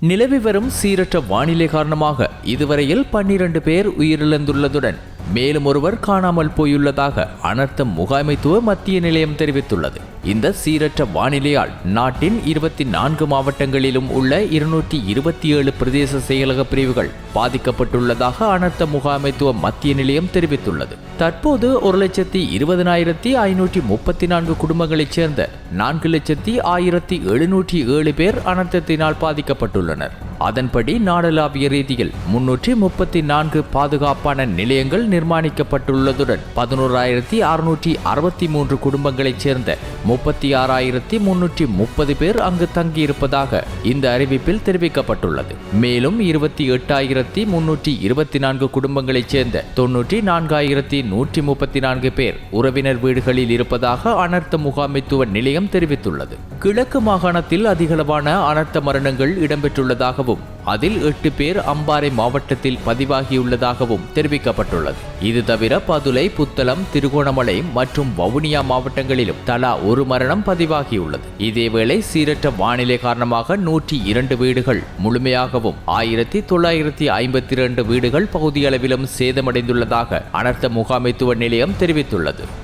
நிலவி வரும் சீரற்ற வானிலை காரணமாக இதுவரையில் பன்னிரண்டு பேர் உயிரிழந்துள்ளதுடன் மேலும் ஒருவர் காணாமல் போயுள்ளதாக அனர்த்த முகாமைத்துவ மத்திய நிலையம் தெரிவித்துள்ளது. இந்த சீரற்ற வானிலையால் நாட்டின் இருபத்தி நான்கு மாவட்டங்களிலும் உள்ள இருநூற்றி இருபத்தி ஏழு பிரதேச செயலக பிரிவுகள் பாதிக்கப்பட்டுள்ளதாக அனர்த்த முகாமைத்துவ மத்திய நிலையம் தெரிவித்துள்ளது. தற்போது ஒரு லட்சத்தி இருபதனாயிரத்தி ஐநூற்றி முப்பத்தி நான்கு குடும்பங்களைச் சேர்ந்த நான்கு லட்சத்தி ஆயிரத்தி எழுநூற்றி ஏழு பேர் அனர்த்தத்தினால் பாதிக்கப்பட்டுள்ளனர். அதன்படி நாடளாவிய ரீதியில் முன்னூற்றி முப்பத்தி நான்கு பாதுகாப்பான நிலையங்கள் நிர்மாணிக்கப்பட்டுள்ளதுடன் பதினோராயிரத்தி அறுநூற்றி அறுபத்தி மூன்று குடும்பங்களைச் சேர்ந்த முப்பத்தி ஆறாயிரத்தி முன்னூற்றி முப்பது பேர் அங்கு தங்கியிருப்பதாக இந்த அறிவிப்பில் தெரிவிக்கப்பட்டுள்ளது. மேலும் இருபத்தி எட்டாயிரத்தி முன்னூற்றி இருபத்தி நான்கு குடும்பங்களைச் சேர்ந்த தொன்னூற்றி நான்காயிரத்தி நூற்றி முப்பத்தி நான்கு பேர் உறவினர் வீடுகளில் இருப்பதாக அனர்த்த முகாமைத்துவ நிலையம் தெரிவித்துள்ளது. கிழக்கு மாகாணத்தில் அதிகளவான அனர்த்த மரணங்கள் இடம்பெற்றுள்ளதாக இடம்பெற்றுள்ளதாகவும் அதில் எட்டு பேர் அம்பாறை மாவட்டத்தில் பதிவாகியுள்ளதாகவும் தெரிவிக்கப்பட்டுள்ளது. இது தவிர பதுளை புத்தளம் திருகோணமலை மற்றும் வவுனியா மாவட்டங்களிலும் தலா ஒரு மரணம் பதிவாகியுள்ளது. இதேவேளை சீரற்ற வானிலை காரணமாக நூற்றி இரண்டு வீடுகள் முழுமையாகவும் ஆயிரத்தி தொள்ளாயிரத்தி ஐம்பத்தி இரண்டு வீடுகள் பகுதியளவிலும் சேதமடைந்துள்ளதாக அனர்த்த முகாமைத்துவ நிலையம் தெரிவித்துள்ளது.